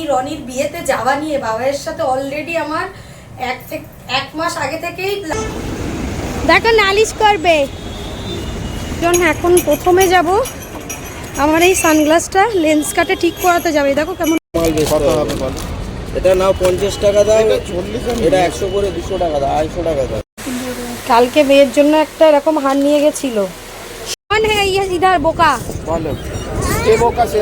এই রনির বিয়েতে যাওয়া নিয়ে বাবাইয়ের সাথে অলরেডি আমার এক এক মাস আগে থেকেই দেখো নালিশ করবে। জন এখন প্রথমে যাব আমার এই সানগ্লাসটা লেন্স কাটে ঠিক করাতে যাবে। দেখো কেমন এটা নাও পঞ্চাশ টাকা দাও। এটা একশো করে দুশো টাকা দাও টাকা দাও। কালকে মেয়ের জন্য একটা এরকম হার নিয়ে গেছিল। বোকা। বলো। কে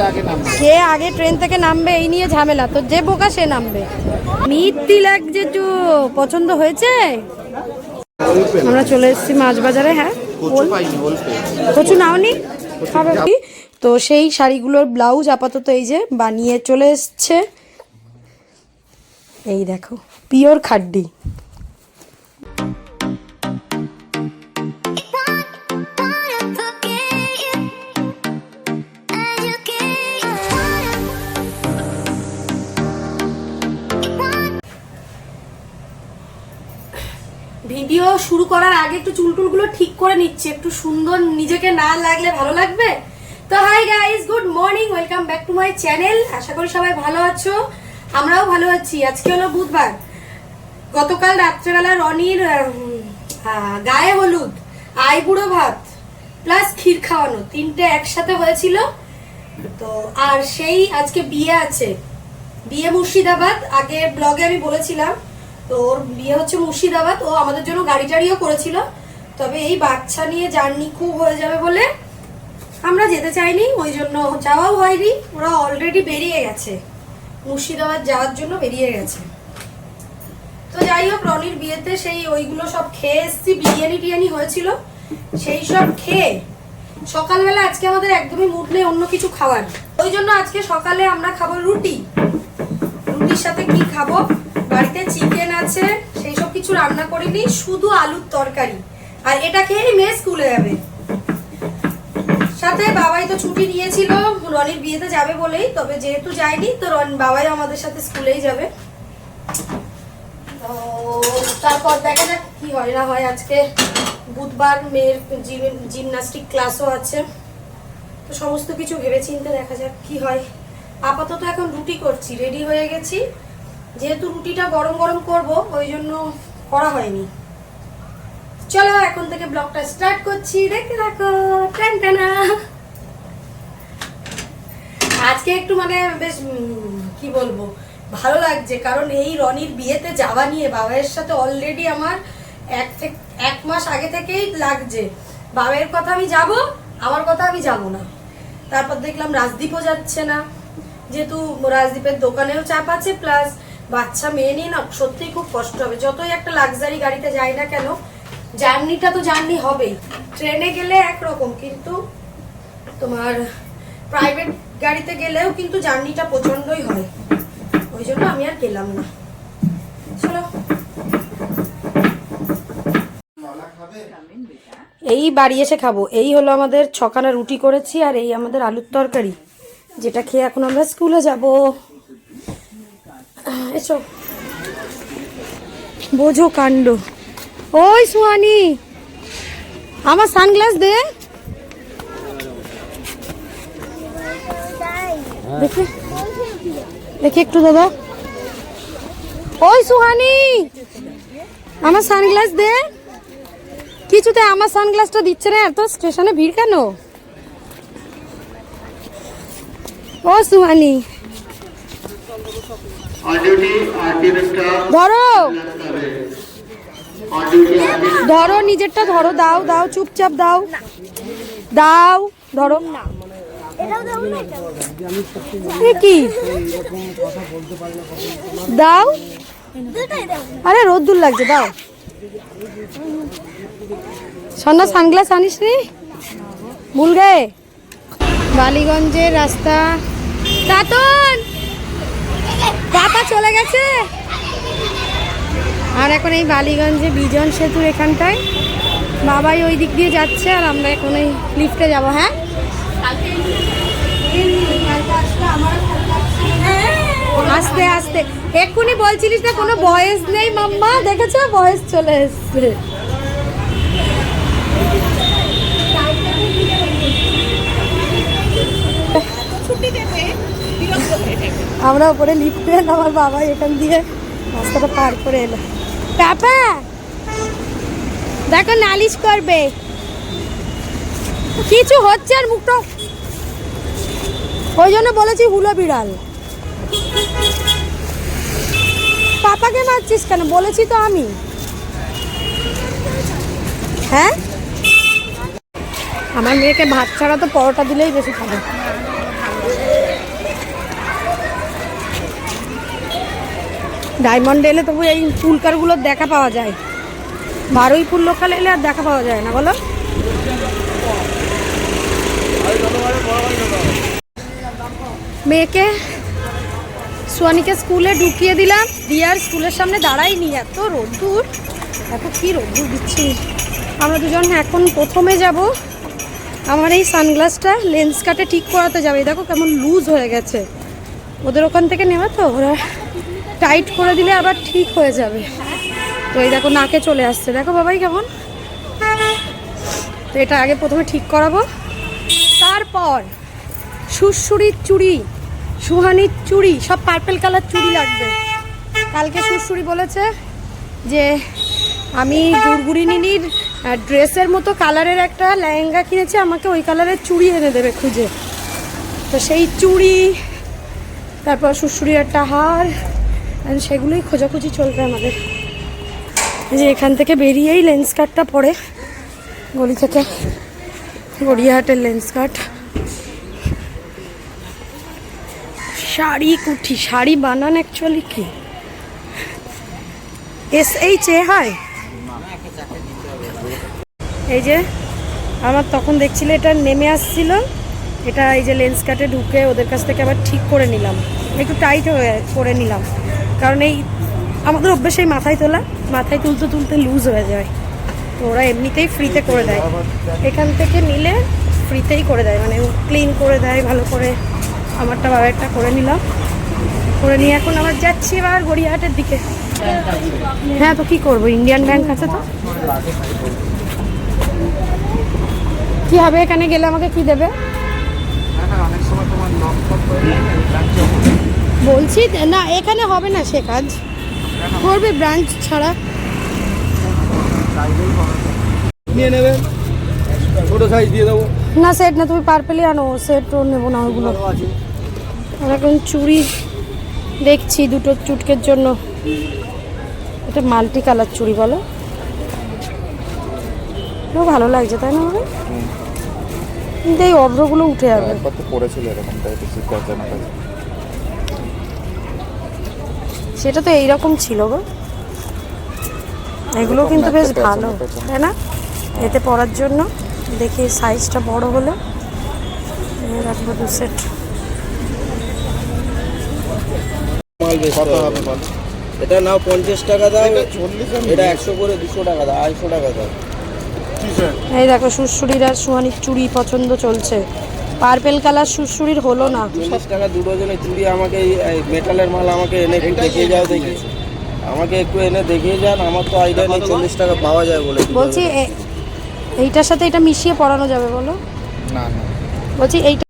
আগে নামবে। যে আগে ট্রেন থেকে নামবে এই নিয়ে ঝামেলা। তো যে বোকা সে নামবে। মিথ্যি লাগছে তো পছন্দ হয়েছে? আমরা চলে এসেছি মাছ বাজারে হ্যাঁ? কচু নাওনি? খাবে তো সেই শাড়িগুলোর ব্লাউজ আপাতত এই যে বানিয়ে চলে এসছে। এই দেখো পিওর খাড্ডি। ভিডিও শুরু করার আগে একটু চুল টুলগুলো ঠিক করে নিচ্ছে। একটু সুন্দর নিজেকে না লাগলে ভালো লাগবে? তো hi guys good morning welcome back to my channel আশা করি সবাই ভালো আছো, আমরাও ভালো আছি। আজকে হলো বুধবার। গতকাল রাত্রেবেলা রনির গায়ে হলুদ আইবুড়ো ভাত প্লাস ক্ষীর খাওয়ানো, তিনটে একসাথে হয়েছিল। তো আর সেই আজকে বিয়ে আছে। বিয়ে মুর্শিদাবাদ। আগে ব্লগে আমি বলেছিলাম তো ওর বিয়ে হচ্ছে মুর্শিদাবাদ, ও আমাদের জন্য গাড়ি টাড়িও করেছিল। তবে এই বাচ্চা নিয়ে জার্নি খুব হয়ে যাবে বলে আমরা যেতে চাইনি, ওই জন্য যাওয়াও হয়নি। ওরা অলরেডি বেরিয়ে গেছে। মুর্শিদাবাদ যাওয়ার জন্য বেরিয়ে গেছে। তো যাই হোক, রনির বিয়েতে সেই ওইগুলো সব খেয়ে এসছি, বিরিয়ানি টিরিয়ানি হয়েছিল। সেই সব খেয়ে সকালবেলা আজকে আমাদের একদমই মুড নেই, অন্য কিছু খাওয়ার। ওই জন্য আজকে সকালে আমরা খাব রুটি। রুটির সাথে কি খাব? বাড়িতে চিকেন আছে, সেই সব কিছু রান্না করিনি শুধু আলুর তরকারি। আর এটা খেয়েই মেয়ে স্কুলে যাবে। সাথে বাবাই তো ছুটি নিয়েছিল, রনির বিয়েতে যাবে বলেই, তবে যেহেতু যায়নি, তো রন বাবাই আমাদের সাথে স্কুলেই যাবে। তারপর দেখা যাক কি হয় না হয়, আজকে বুধবার মেয়ের জিমনাস্টিক ক্লাসও আছে। তো সমস্ত কিছু ভেবে চিন্তে দেখা যাক কি হয়। আপাতত এখন রুটি করছি রেডি হয়ে গেছি। যেহেতু রুটিটা গরম গরম করব, ওই জন্য করা হয়নি। চলো, এখন থেকে ব্লগটা স্টার্ট করছি। দেখতে থাকো। আজকে একটু মানে বেশ কি বলব, ভালো লাগছে। কারণ এই রনির বিয়েতে যাওয়া নিয়ে বাবাইয়ের সাথে অলরেডি আমার এক থেকে, এক মাস আগে থেকেই লাগছে। বাবাইয়ের কথা আমি যাব, আমার কথা আমি যাব না। তারপর দেখলাম রাজদীপও যাচ্ছে না। যেহেতু রাজদীপের দোকানেও চাপ আছে, প্লাস বাচ্চা মেয়ে নিয়ে না সত্যিই খুব কষ্ট হবে। যতই একটা লাক্সারি গাড়িতে যাই না কেন জার্নিটা তো জার্নি হবেই। ট্রেনে গেলে একরকম, কিন্তু তোমার প্রাইভেট গাড়িতে গেলেও কিন্তু জার্নিটা প্রচন্ডই হয়। ওই জন্য আমি আর গেলাম না। এই বাড়ি এসে খাব। এই হলো আমাদের ছখানা রুটি করেছি আর এই আমাদের আলুর তরকারি, যেটা খেয়ে এখন আমরা স্কুলে যাব। এসো। বোঝো কাণ্ড। ওই সুহানি, আমার সানগ্লাস দে। দেখি। দেখি একটু, দাদা। ওই সুহানি, আমার সানগ্লাস দে। কিছুতে আমার সানগ্লাসটা দিচ্ছে না এত স্টেশনে ভিড় কেন? ও সুহানি। ধরো। ধরো নিজেরটা ধরো, দাও দাও, চুপচাপ দাও। দাও, ধরো। কি? দাও। আরে রোদ্দুর লাগছে, দাও। সন্ধ্যা সানগ্লাস আনিস নি? ভুল গে। বালিগঞ্জের রাস্তা। তাতন পাপা চলে গেছে? আর এখন এই বালিগঞ্জে বিজন সেতুর এখানটায়। বাবাই ওই দিক দিয়ে যাচ্ছে আর আমরা এখন এই লিফটে যাব হ্যাঁ? আস্তে আস্তে। এক্ষুনি বলছিলিস না কোনো বয়স নেই মাম্মা? দেখেছ? বয়স চলে এসছে। আমরা ওপরে লিফটে আমার বাবা এখান দিয়ে রাস্তাটা পার করে এলো। পাপা দেখো নালিশ করবে। কিছু হচ্ছে আর মুখটা ওই জন্য বলেছি হুলো বিড়াল। পাপাকে মারছিস কেন? বলেছি তো আমি। হ্যাঁ? আমার মেয়েকে ভাত ছাড়া তো পরোটা দিলেই বেশি খাবে। ডায়মন্ড এলে তবু এই ফুলকারগুলোর দেখা পাওয়া যায়। বারোই ফুল লোকাল এলে আর দেখা পাওয়া যায় না, বলো? মেয়েকে সোয়ানিকে স্কুলে ঢুকিয়ে দিলাম, দিয়ে আর স্কুলের সামনে দাঁড়াইনি, এত রোদ্দুর এত কি রোদ্দুর দিচ্ছি। আমরা দুজন এখন প্রথমে যাব আমার এই সানগ্লাসটা লেন্স কাটে ঠিক করাতে যাবে। দেখো কেমন লুজ হয়ে গেছে। ওদের ওখান থেকে নেওয়া তো, ওরা টাইট করে দিলে আবার ঠিক হয়ে যাবে। তো এই দেখো নাকে চলে আসছে। দেখো বাবাই কেমন? তো এটা আগে প্রথমে ঠিক করাবো। তারপর সুরসুরির চুড়ি, সুহানির চুড়ি, সব পার্পেল কালার চুড়ি লাগবে। কালকে সুরসুরি বলেছে যে আমি গুড়গুড়ি নিনির ড্রেসের মতো কালারের একটা লেহেঙ্গা কিনেছি, আমাকে ওই কালারের চুড়ি এনে দেবে খুঁজে। তো সেই চুড়ি, তারপর সুরসুরির একটা হার সেগুলোই খোঁজাখুঁজি চলবে আমাদের। যে এখান থেকে বেরিয়েই লেন্স কার্টটা পড়ে। গলি থেকে। গড়িয়াহাটের লেন্স কার্ট শাড়ি কুঠি, শাড়ি বানান অ্যাকচুয়ালি কি? এস এইচ এ হয়? এই যে, আমার তখন দেখছিল এটা নেমে আসছিল। এটা এই যে লেন্স কাটে ঢুকে ওদের কাছ থেকে আবার ঠিক করে নিলাম। একটু টাইট হয়ে, করে নিলাম। কারণ এই আমাদের অভ্যেস এই মাথায় তোলা, মাথায় তুলতে তুলতে লুজ হয়ে যায়। তো ওরা এমনিতেই ফ্রিতে করে দেয়। এখান থেকে নিলে ফ্রিতেই করে দেয়। মানে ক্লিন করে দেয়, ভালো করে। আমারটা বাবারটা করে নিলাম। করে নিয়ে এখন আবার যাচ্ছি এবার গড়িয়াহাটের দিকে। হ্যাঁ তো কি করব? ইন্ডিয়ান ব্যাংক আছে তো? কি হবে? এখানে গেলে আমাকে কি দেবে? অনেক সময় তোমার বলছি না এখানে হবে না সে কাজ। করবে ব্রাঞ্চ ছাড়া। নিয়ে নেবেন ছোট সাইজ দিয়ে দেবো। না সেট না তুমি পার্পেলই আনো সেট নেব না ওগুলো এখন চুড়ি দেখছি দুটো চুটকের জন্য। এটা মাল্টি কালার চুড়ি বলো। ভালো লাগছে তাই না হবে কিন্তু এই অভ্রগুলো উঠে যাবে। একবার পড়েছিল এরকম টাইপের শীতকাল জামা কাছে সেটা তো এইরকম ছিল গো। এগুলো কিন্তু বেশ ভালো। তাই না? এতে পরার জন্য দেখি সাইজটা বড় হলে রাখব দু সেট এটা নাও পঞ্চাশ টাকা দাও এটা একশো করে দুশো টাকা দাও আড়াইশো টাকা দাও। এই দেখো সুরসুরির আর সুহানির চুড়ি পছন্দ চলছে। পার্পেল কালার সুরসুরির হলো না। চল্লিশ টাকা দু ডজনের চুড়ি আমাকে এই- এই মেটালের মাল আমাকে এনে একটু দেখিয়ে যাও দেখি। আমাকে একটু এনে দেখিয়ে যান আমার তো আইডিয়া নেই চল্লিশ টাকা পাওয়া যায় বলে। বলছি এ- এইটার সাথে এটা মিশিয়ে পরানো যাবে বলো? না না। বলছি এইটা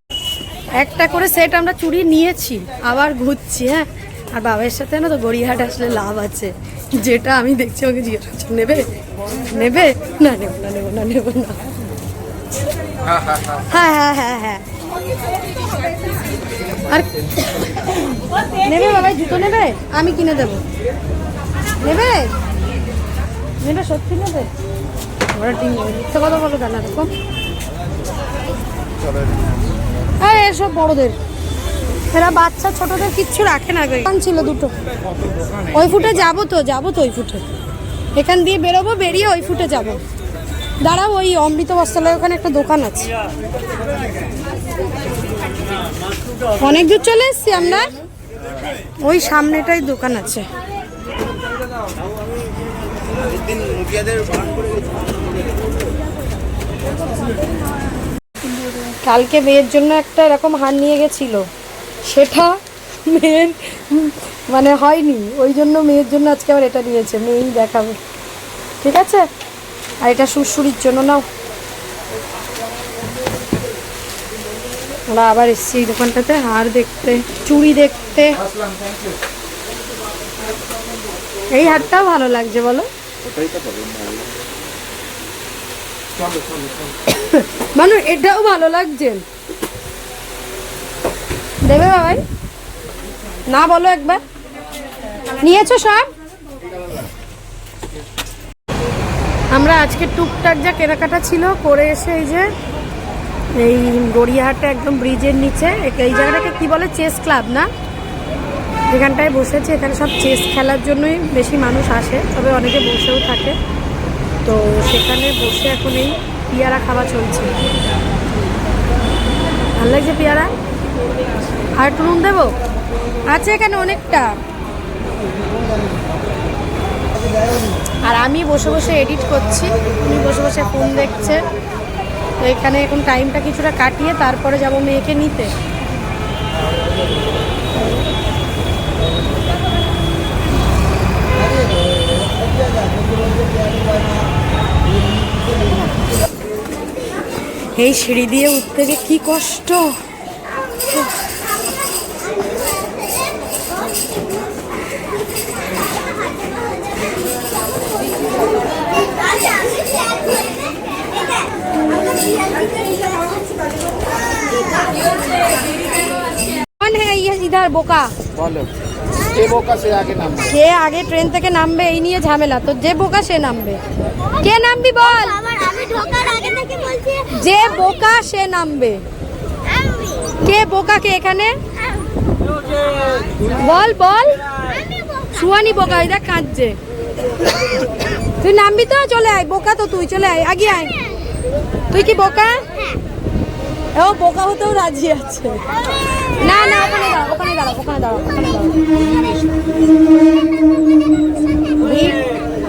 একটা করে সেট আমরা চুড়ি নিয়েছি আবার ঘুরছি হ্যাঁ? আর বাবার সাথে না তো গড়িয়াহাট আসলে লাভ আছে। যেটা আমি দেখছি আমাকে জিজ্ঞেস করছি নেবে? নেবে? না নেব না নেব না নেব না। হ্যাঁ হ্যাঁ হ্যাঁ হ্যাঁ। আর নেবে বাবা, জুতো নেবে? আমি কিনে দেবো। নেবে? নেবে, সত্যি নেবে? ওরা টিম নেবে, মিথ্যে কথা বলো কেন এরকম হ্যাঁ এসব বড়দের। এরা বাচ্চা, ছোটদের কিচ্ছু রাখে না। দোকান ছিল দুটো। ওই ফুটে যাব তো যাব তো ওই ফুটে। এখান দিয়ে বেরোবো, বেরিয়ে ওই ফুটে যাব। দাঁড়াও, ওই অমৃত বস্ত্রালয় ওখানে একটা দোকান আছে। অনেক দূর চলে এসছি আমরা। ওই সামনেটাই দোকান আছে। কালকে মেয়ের জন্য একটা এরকম হার নিয়ে গেছিল। সেটা মেয়ের মানে হয়নি। ওই জন্য মেয়ের জন্য আজকে আবার এটা নিয়েছে মেয়েই দেখাবে। ঠিক আছে? আর এটা সুরসুরির জন্য নাও। আমরা আবার এসছি এই দোকানটাতে হার দেখতে, চুড়ি দেখতে। এই হারটাও ভালো লাগছে, বলো। ওটাই তো বলুন ভালো মানু, এটাও ভালো লাগছে। দেবে বাবাই? না বলো একবার। নিয়েছো সব? আমরা আজকে টুকটাক যা কেনাকাটা ছিল করে এসে এই যে এই গড়িয়াহাটে একদম ব্রিজের নিচে এই জায়গাটাকে কি বলে? চেস ক্লাব, না? এখানটায় বসেছে, এখানে সব চেস খেলার জন্যই বেশি মানুষ আসে, তবে অনেকে বসেও থাকে। তো সেখানে বসে এখন এই পেয়ারা খাওয়া চলছে। ভালো লাগছে পেয়ারা? আর নুন দেবো? আছে এখানে অনেকটা। আর আমি বসে বসে এডিট করছি। উনি বসে বসে ফোন দেখছে। তো এখানে এখন টাইমটা কিছুটা কাটিয়ে তারপরে যাব মেয়েকে নিতে। এই সিঁড়ি দিয়ে উঠতে কি কষ্ট। বোকা? বলো কে বোকা সে আগে নামবে। কে আগে ট্রেন থেকে নামবে এই নিয়ে ঝামেলা। তো যে বোকা সে নামবে। কে নামবি বল? যে বোকা সে নামবে। কে বোকা কে এখানে? বল বল। সুয়ানি বোকা। দেখ কাঁদছে। তুই নামবি তো চলে আয়। বোকা তো তুই চলে আয়। আগে আয়। তুই কি বোকা? ও বোকা হতেও রাজি আছে। না না, ওখানে দাঁড়া ওখানে দাঁড়া ওখানে দাঁড়া ওখানে দাঁড়া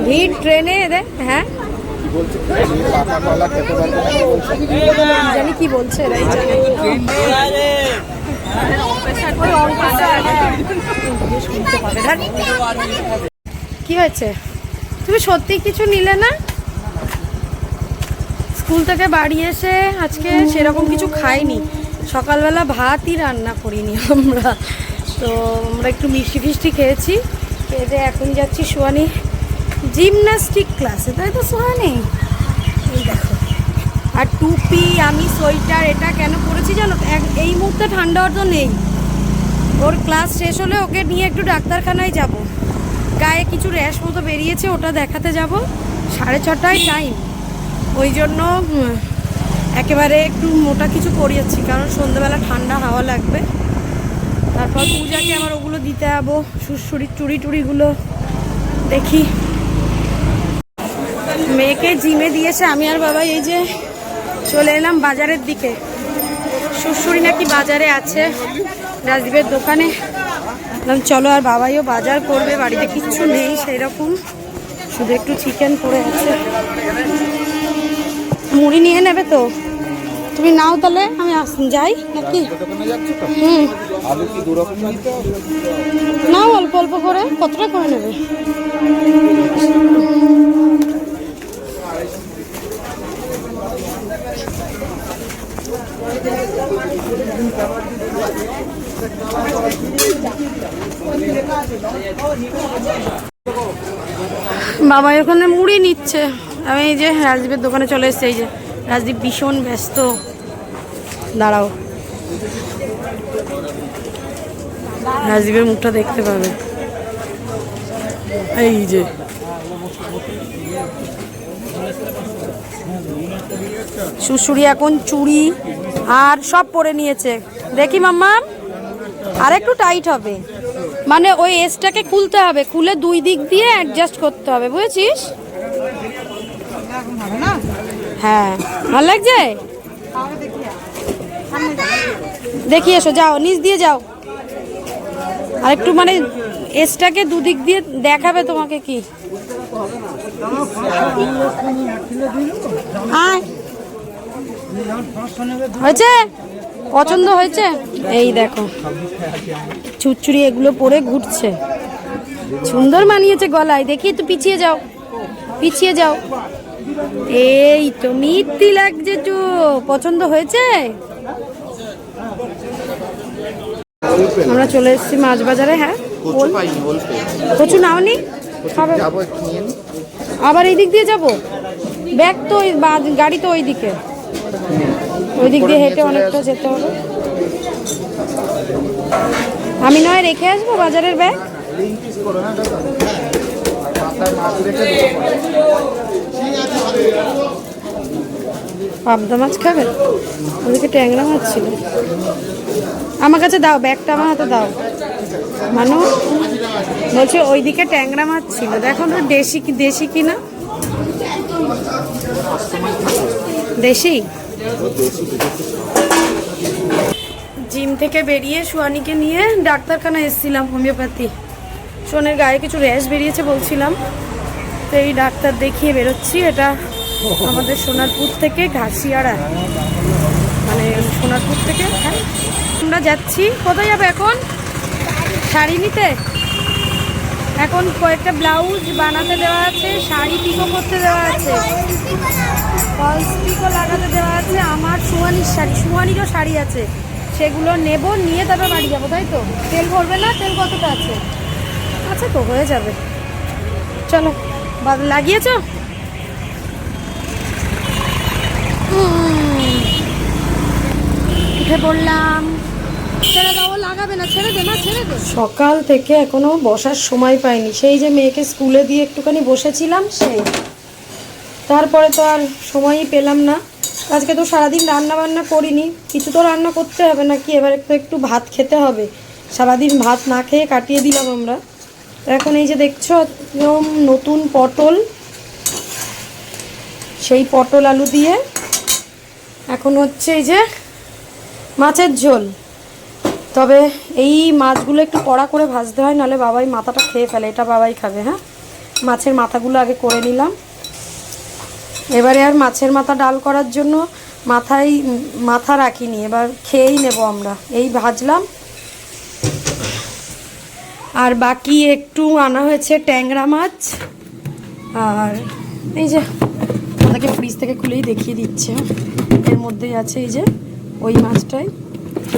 ভিড় ট্রেনে রে হ্যাঁ? জানি কি বলছে এরাই জানে। কি হয়েছে? তুমি সত্যি কিছু নিলে না? স্কুল থেকে বাড়ি এসে আজকে সেরকম কিছু খাইনি। সকালবেলা ভাতই রান্না করিনি আমরা। তো আমরা একটু মিষ্টি ফিষ্টি খেয়েছি। খেয়ে এখন যাচ্ছি সোয়ানি জিমন্যাস্টিক ক্লাসে তাই তো এই দেখো। আর টুপি, আমি সোয়েটার, এটা কেন পরেছি জানো এই মুহূর্তে ঠান্ডা তো নেই। ওর ক্লাস শেষ হলে ওকে নিয়ে একটু ডাক্তারখানায় যাব। গায়ে কিছু র্যাশ মতো বেরিয়েছে, ওটা দেখাতে যাব। সাড়ে ছটায় টাইম ওই জন্য একেবারে একটু মোটা কিছু পরিয়েছি, কারণ সন্ধ্যেবেলা ঠান্ডা হাওয়া লাগবে। তারপর পূজাকে আমার ওগুলো দিতে যাব সুড়সুড়ি চুড়ি টুড়িগুলো দেখি। মেয়েকে জিমে দিয়েছে, আমি আর বাবা এই যে চলে এলাম বাজারের দিকে। শ্বশুরি নাকি বাজারে আছে, রাজদীপের দোকানে। চলো আর বাবাইও বাজার করবে, বাড়িতে কিচ্ছু নেই সেই রকম শুধু একটু চিকেন পড়ে আছে। মুড়ি নিয়ে নেবে তো। তুমি নাও তাহলে, আমি যাই, নাকি? হুম। নাও, অল্প অল্প করে, কতটা করে নেবে? বাবা ওখানে মুড়ি নিচ্ছে। আমি এই যে রাজদীপের দোকানে চলে এসেছি, এই যে রাজদীপ ভীষণ ব্যস্ত। দাঁড়াও। রাজদীপের মুখটা দেখতে পাবে। এই যে। শুশুড়ি এখন চুড়ি আর সব পরে নিয়েছে। দেখি মাম্মা আর একটু টাইট হবে। মানে ওই এসটাকে খুলতে হবে, খুলে দুই দিক দিয়ে অ্যাডজাস্ট করতে হবে, বুঝেছিস? হ্যাঁ। ভালো লাগছে? দেখি এসো, যাও, নিচ দিয়ে যাও। আর একটু মানে এসটাকে দুদিক দিয়ে দেখাবে তোমাকে কি। হয়েছে? পছন্দ হয়েছে? এই দেখো। চুচুড়ি এগুলো পরে ঘুরছে। সুন্দর মানিয়েছে গলায়। দেখি একটু পিছিয়ে যাও। পিছিয়ে যাও। এই তো মিত্তি লাগছে তো পছন্দ হয়েছে? আমরা চলে এসেছি মাছ বাজারে হ্যাঁ? কচু নাওনি। আবার এই দিক দিয়ে যাব? ব্যাগ তো ওই গাড়ি তো ওই দিকে ওই দিক দিয়ে হেঁটে অনেকটা যেতে হবে। আমি নয় রেখে আসব বাজারের ব্যাগ? পাবদা মাছ খাবে? ওদিকে ট্যাংরা মাছ ছিল। আমার কাছে দাও, ব্যাগটা আমার হাতে দাও। মানু, বলছি ওইদিকে ট্যাংরা মাছ ছিল। দেখো না, দেশি কি দেশি কি না দেশি? জিম থেকে বেরিয়ে সুয়ানিকে নিয়ে ডাক্তারখানা এসেছিলাম, হোমিওপ্যাথি। সোনের গায়ে কিছু র্যাশ বেরিয়েছে বলছিলাম। তো এই ডাক্তার দেখিয়ে বেরোচ্ছি। এটা আমাদের সোনারপুর থেকে ঘাসিয়াড়া। মানে সোনারপুর থেকে হ্যাঁ? আমরা যাচ্ছি। কোথায় যাবে এখন? শাড়ি নিতে? এখন কয়েকটা ব্লাউজ বানাতে দেওয়া আছে, শাড়ি পিকো করতে দেওয়া আছে। ফলস পিকো লাগাতে দেওয়া আছে। আমার সুয়ানির শাড়ি সুয়ানিরও শাড়ি আছে। সেগুলো নেব, নিয়ে তারপর বাড়ি যাব, তাই তো? তেল ভরবে না? তেল কতটা আছে? আচ্ছা তো, হয়ে যাবে। চলো। লাগিয়েছ? উঠে পড়লাম। লাগাবে না, ছেড়ে দে সকাল থেকে এখনও বসার সময় পাইনি। সেই যে মেয়েকে স্কুলে দিয়ে একটুখানি বসেছিলাম, সেই। তারপরে তো আর সময়ই পেলাম না। আজকে তো সারাদিন রান্না বান্না করিনি। কিছু তো রান্না করতে হবে নাকি? এবার একটু একটু ভাত খেতে হবে। সারাদিন ভাত না খেয়ে কাটিয়ে দিলাম আমরা। এখন এই যে দেখছ, একদম নতুন পটল। সেই পটল আলু দিয়ে। এখন হচ্ছে এই যে মাছের ঝোল। তবে এই মাছগুলো একটু কড়া করে ভাজতে হয়, নাহলে বাবাই মাথাটা খেয়ে ফেলে, এটা বাবাই খাবে হ্যাঁ? মাছের মাথাগুলো আগে করে নিলাম। এবারে আর মাছের মাথা ডাল করার জন্য মাথায় মাথা রাখিনি, এবার খেয়েই নেব আমরা। এই ভাজলাম আর বাকি একটু আনা হয়েছে ট্যাংরা মাছ। আর এই যে ওটাকে ফ্রিজ থেকে খুলেই দেখিয়ে দিচ্ছে। এর মধ্যেই আছে এই যে, ওই মাছটাই।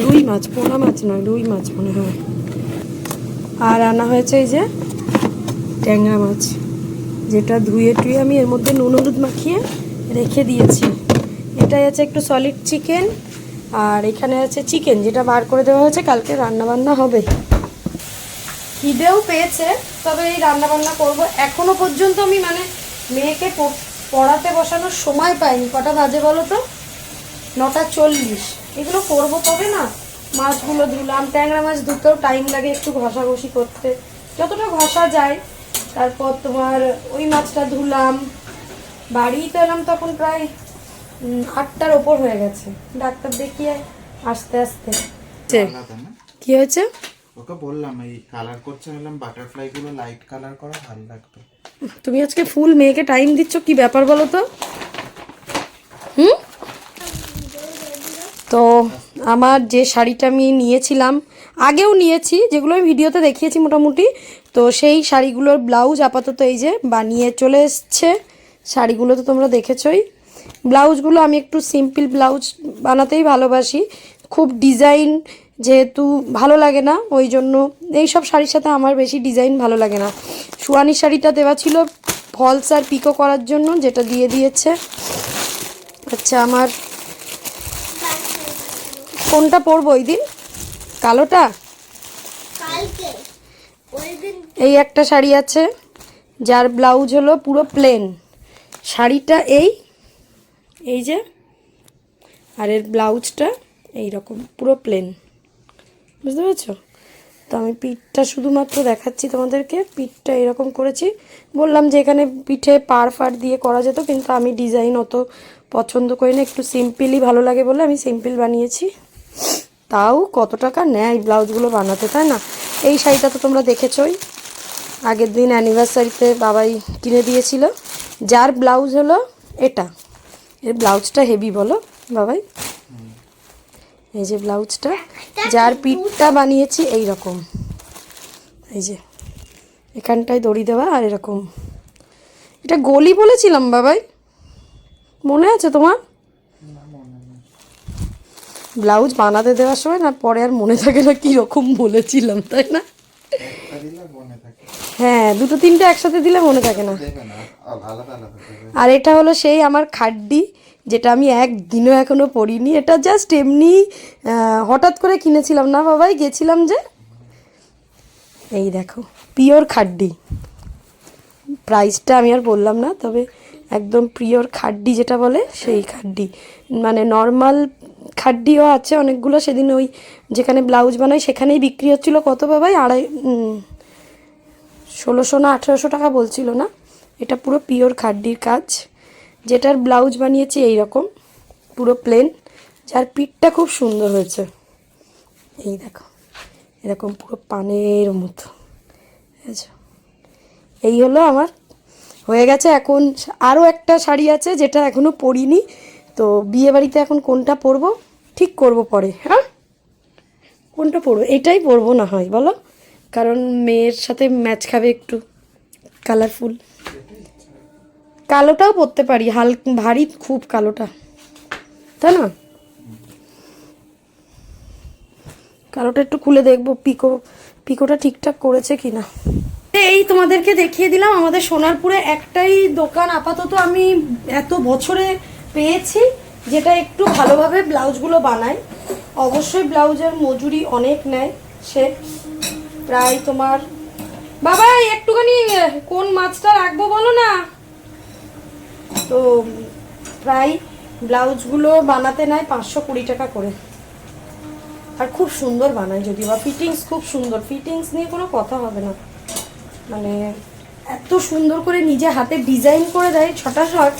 রুই মাছ, পোনা মাছ নয়, রুই মাছ মনে হয়। আর আনা হয়েছে এই যে, ট্যাংরা মাছ। যেটা ধুয়ে টুয়ে আমি এর মধ্যে নুন হলুদ মাখিয়ে রেখে দিয়েছি। এটাই আছে একটু সলিড চিকেন আর এখানে আছে চিকেন যেটা বার করে দেওয়া হয়েছে, কালকে রান্না বান্না হবে। খিদেও পেয়েছে তবে এই রান্না বান্না করব। এখনও পর্যন্ত আমি মানে মেয়েকে পড়াতে বসানোর সময় পাইনি। কটা বাজে বলো তো? নটা চল্লিশ। এগুলো করব তবে না? মাছগুলো ধুলাম ট্যাংরা মাছ ধুতেও টাইম লাগে একটু ঘষাঘষি করতে। যতটা ঘষা যায় তারপর তোমার ওই মাছটা ধুলাম। বাড়ি তো এলাম তখন প্রায় আটটার ওপর হয়ে গেছে। ডাক্তার দেখিয়ে আস্তে আস্তে। কি হয়েছে? ওকে বললাম, এই কালার করছে, বললাম বাটারফ্লাই গুলো লাইট কালার করা, ভালো লাগবে। তুমি আজকে ফুল মেয়েকে টাইম দিচ্ছ, কি ব্যাপার বলো তো? হুম? তো আমার যে শাড়িটা আমি নিয়েছিলাম, আগেও নিয়েছি, যেগুলো আমি ভিডিওতে দেখিয়েছি মোটামুটি, তো সেই শাড়িগুলোর ব্লাউজ আপাতত এই যে বানিয়ে চলে এসছে। শাড়িগুলো তো তোমরা দেখেছই। ব্লাউজগুলো আমি একটু সিম্পল ব্লাউজ বানাতেই ভালোবাসি। খুব ডিজাইন যেহেতু ভালো লাগে না ওই জন্য এই সব শাড়ির সাথে আমার বেশি ডিজাইন ভালো লাগে না। সুয়ানির শাড়িটা দেওয়া ছিল ফলস আর পিকো করার জন্য যেটা দিয়ে দিয়েছে। আচ্ছা আমার কোনটা পরবো ওই দিন? কালোটা? এই একটা শাড়ি আছে যার ব্লাউজ হলো পুরো প্লেন শাড়িটা এই এই যে আর এর ব্লাউজটা এই রকম পুরো প্লেন বুঝতে পেরেছ? তো আমি পিঠটা শুধুমাত্র দেখাচ্ছি তোমাদেরকে। পিঠটা এরকম করেছি। বললাম যে এখানে পিঠে পার ফাড় দিয়ে করা যেত, কিন্তু আমি ডিজাইন অত পছন্দ করি না। একটু সিম্পলই ভালো লাগে বলে আমি সিম্পল বানিয়েছি। তাও কত টাকা নেয় ব্লাউজগুলো বানাতে, তাই না? এই শাড়িটা তো তোমরা দেখেছই। আগের দিন অ্যানিভার্সারিতে বাবাই কিনে দিয়েছিল। যার ব্লাউজ হলো এটা। এর ব্লাউজটা হেভি বলো, বাবাই? এই যে ব্লাউজটা যার পিঠটা বানিয়েছি এই রকম এই যে এখানটায় দড়ি দেওয়া আর এরকম। এটা গলি বলেছিলাম বাবাই। মনে আছে তোমার? ব্লাউজ বানাতে দেওয়ার সময় না পরে আর মনে থাকে না কীরকম বলেছিলাম তাই না? মনে হ্যাঁ দুটো তিনটে একসাথে দিলে মনে থাকে না। আর এটা হলো সেই আমার খাড্ডি যেটা আমি একদিনও এখনও পরিনি এটা জাস্ট এমনি হঠাৎ করে কিনেছিলাম। না বাবাই, গেছিলাম যে, এই দেখো, পিওর খাড্ডি। প্রাইসটা আমি আর বললাম না, তবে একদম পিওর খাড্ডি যেটা বলে, সেই খাড্ডি। মানে নর্মাল খাড্ডিও আছে অনেকগুলো, সেদিন ওই যেখানে ব্লাউজ বানাই, সেখানেই বিক্রি হচ্ছিল। কত বাবাই? আড়াই ষোলোশো না আঠেরোশো টাকা বলছিল না? এটা পুরো পিওর খাড্ডির কাজ। যেটার ব্লাউজ বানিয়েছি এই রকম পুরো প্লেন যার পিঠটা খুব সুন্দর হয়েছে। এই দেখো, এরকম পুরো পানের মতো? এই হলো আমার, হয়ে গেছে এখন আরও একটা শাড়ি আছে যেটা এখনও পরিনি, তো বিয়ে বাড়িতে এখন কোনটা পরবো? ঠিক করব পরে হ্যাঁ? কোনটা পরবো? এটাই পরবো না হয়, বলো? কারণ মেয়ের সাথে ম্যাচ খাবে একটু কালারফুল কালোটাও পরতে পারি, হাল, ভারী খুব কালোটা। তাই না? কালোটা একটু খুলে দেখব, পিকো, পিকোটা ঠিকঠাক করেছে কিনা। এই তোমাদেরকে দেখিয়ে দিলাম, আমাদের সোনারপুরে একটাই দোকান, আপাতত আমি এত বছরে পেয়েছি যেটা একটু ভালোভাবে ব্লাউজগুলো বানায়। অবশ্যই ব্লাউজের মজুরি অনেক নেয় সে। প্রায় তোমার বাবা একটুখানি কোন মাছটা রাখব বলো না? তো প্রায় ব্লাউজগুলো বানাতে নেয় পাঁচশো কুড়ি টাকা করে। আর খুব সুন্দর বানায় যদি বা ফিটিংস খুব সুন্দর। ফিটিংস নিয়ে কোনো কথা হবে না। মানে এত সুন্দর করে নিজে হাতে ডিজাইন করে দেয় ছটা শট,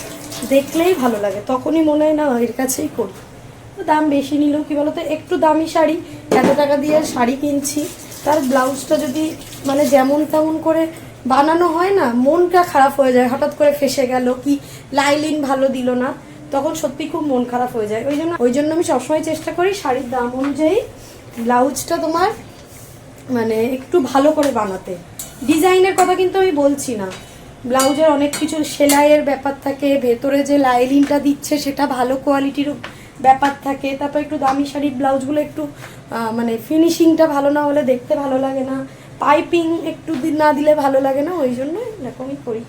দেখলেই ভালো লাগে। তখনই মনে হয় না এর কাছেই করি তো দাম বেশি নিলেও কি বলতো, একটু দামি শাড়ি, এত টাকা দিয়ে শাড়ি কিনছি, তার ব্লাউজটা যদি মানে যেমন তেমন করে বানানো হয় না, মনটা খারাপ হয়ে যায়। হঠাৎ করে ফেসে গেল, কি লাইলিন ভালো দিল না। তখন সত্যি খুব মন খারাপ হয়ে যায়। ওই জন্য ওই জন্য আমি সবসময় চেষ্টা করি শাড়ির দাম অনুযায়ী ব্লাউজটা তোমার মানে একটু ভালো করে বানাতে। ডিজাইনের কথা কিন্তু আমি বলছি না। ব্লাউজের অনেক কিছু সেলাইয়ের ব্যাপার থাকে, ভেতরে যে লাইলিনটা দিচ্ছে সেটা ভালো কোয়ালিটির ব্যাপার থাকে। তারপর একটু দামি শাড়ির ব্লাউজগুলো একটু মানে ফিনিশিংটা ভালো না হলে দেখতে ভালো লাগে না। পাইপিং একটু না দিলে ভালো লাগে না ওই জন্য এরকমই করি।